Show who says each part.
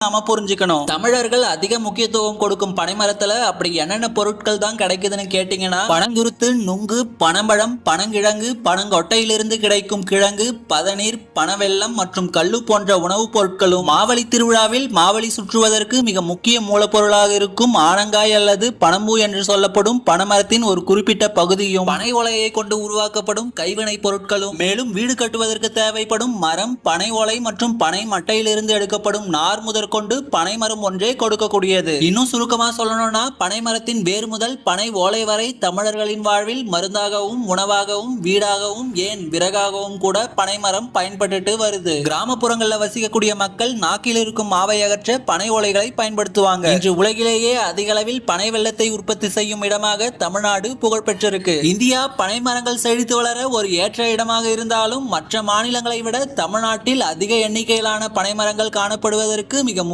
Speaker 1: நாம புரிஞ்சுக்கணும். தமிழர்கள் அதிக முக்கியத்துவம் கொடுக்கும் பனைமரத்துல அப்படி என்னென்ன பொருட்கள் தான் கிடைக்குதுன்னு கேட்டீங்கன்னா பனங்குருத்து நுங்கு பனம்பழம் பனங்கிழங்கு பனங்கொட்டையிலிருந்து கிடைக்கும் கிழங்கு பதநீர் பனவெல்லம் மற்றும் கல்லு போன்ற உணவுப் பொருட்களும் மாவழி திருவிழாவில் மாவழி சுற்றுவதற்கு மிக முக்கிய மூலப்பொருளாக இருக்கும் ஆனங்காய் அல்லது பனம்பூ என்று சொல்லப்படும் பனைமரத்தின் ஒரு குறிப்பிட்ட பகுதியும் பனை ஓலையை கொண்டு உருவாக்கப்படும் கைவினை பொருட்களும் மேலும் வீடு கட்டுவதற்கு தேவைப்படும் மரம் பனை ஓலை மற்றும் பனை மட்டையிலிருந்து எடுக்கப்படும் நார் முதற்கொண்டு பனை மரம் ஒன்றே கொடுக்கக்கூடியது. இன்னும் சுருக்கமா சொல்லணும்னா பனை மரத்தின் வேர் முதல் பனை ஓலை வரை தமிழர்களின் வாழ்வில் மருந்தாகவும் உணவாகவும் வீடாகவும் ஏன் விறகாகவும் கூட பனை மரம் பயன்பட்டுட்டு வருது. கிராமப்புறங்களில் வசிக்கக்கூடிய மக்கள் நாக்கில் இருக்கும் மாவை அகற்ற பனை ஓலைகளை பயன்படுத்துவாங்க. இன்று உலகிலேயே அதிக அளவில் பனை வெள்ளத்தை உற்பத்தி செய்யும் இடமாக தமிழ்நாடு புகழ்பெற்றிருக்கு. இந்தியா பனை மரங்கள் செழித்து வளர ஒரு ஏற்ற இடமாக இருந்தாலும் மற்ற மாநிலங்களை விட தமிழ்நாட்டில் அதிக எண்ணிக்கையிலான பனை மரங்கள் காணப்படுவதற்கு மிக